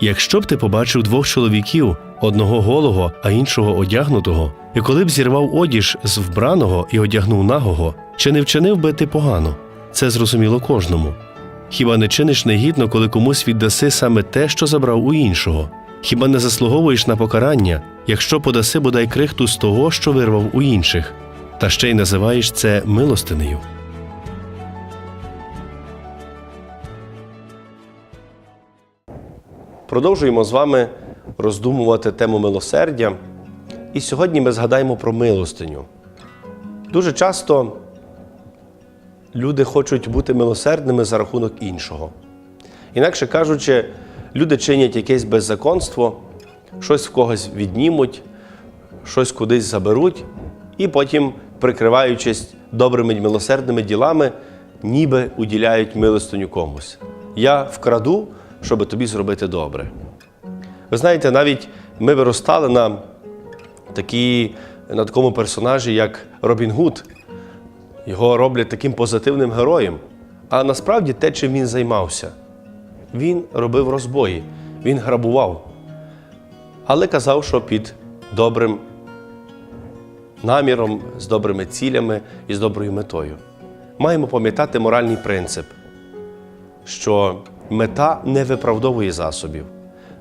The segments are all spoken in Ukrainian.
Якщо б ти побачив двох чоловіків, одного голого, а іншого одягнутого, і коли б зірвав одіж з вбраного і одягнув нагого, чи не вчинив би ти погано? Це зрозуміло кожному. Хіба не чиниш негідно, коли комусь віддаси саме те, що забрав у іншого? Хіба не заслуговуєш на покарання, якщо подаси бодай крихту з того, що вирвав у інших, та ще й називаєш це милостинею? Продовжуємо з вами роздумувати тему милосердя. І сьогодні ми згадаємо про милостиню. Дуже часто люди хочуть бути милосердними за рахунок іншого. Інакше кажучи, люди чинять якесь беззаконство, щось в когось віднімуть, щось кудись заберуть, і потім, прикриваючись добрими милосердними ділами, ніби уділяють милостиню комусь. Я вкраду, щоб тобі зробити добре. Ви знаєте, навіть ми виростали на, такі, на такому персонажі, як Робін Гуд. Його роблять таким позитивним героєм. А насправді те, чим він займався, він робив розбої, він грабував, але казав, що під добрим наміром, з добрими цілями і з доброю метою. Маємо пам'ятати моральний принцип, що мета не виправдовує засобів.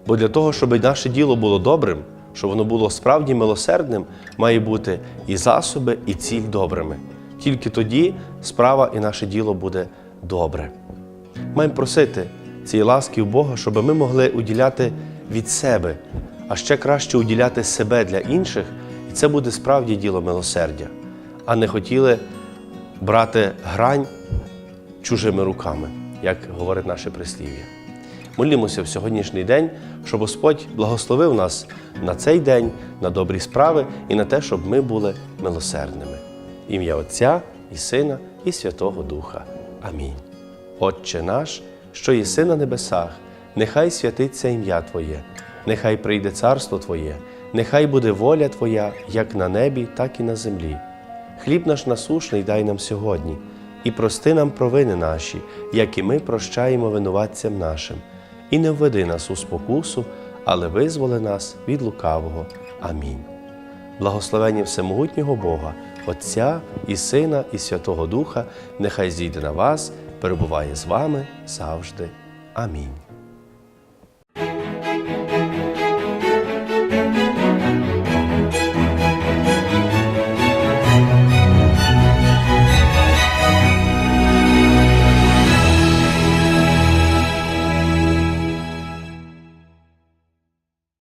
Бо для того, щоб наше діло було добрим, щоб воно було справді милосердним, має бути і засоби, і ціль добрими. Тільки тоді справа і наше діло буде добре. Маємо просити цієї ласки у Бога, щоб ми могли уділяти від себе, а ще краще уділяти себе для інших, і це буде справді діло милосердя, а не хотіли брати грань чужими руками, як говорить наше прислів'я. Молімося в сьогоднішній день, щоб Господь благословив нас на цей день, на добрі справи і на те, щоб ми були милосердними. Ім'я Отця і Сина, і Святого Духа. Амінь. Отче наш, що єси на небесах, нехай святиться ім'я Твоє, нехай прийде царство Твоє, нехай буде воля Твоя, як на небі, так і на землі. Хліб наш насушний дай нам сьогодні, і прости нам провини наші, як і ми прощаємо винуватцям нашим, і не введи нас у спокусу, але визволи нас від лукавого. Амінь. Благословення Всемогутнього Бога, Отця і Сина, і Святого Духа, нехай зійде на вас, перебуває з вами завжди. Амінь.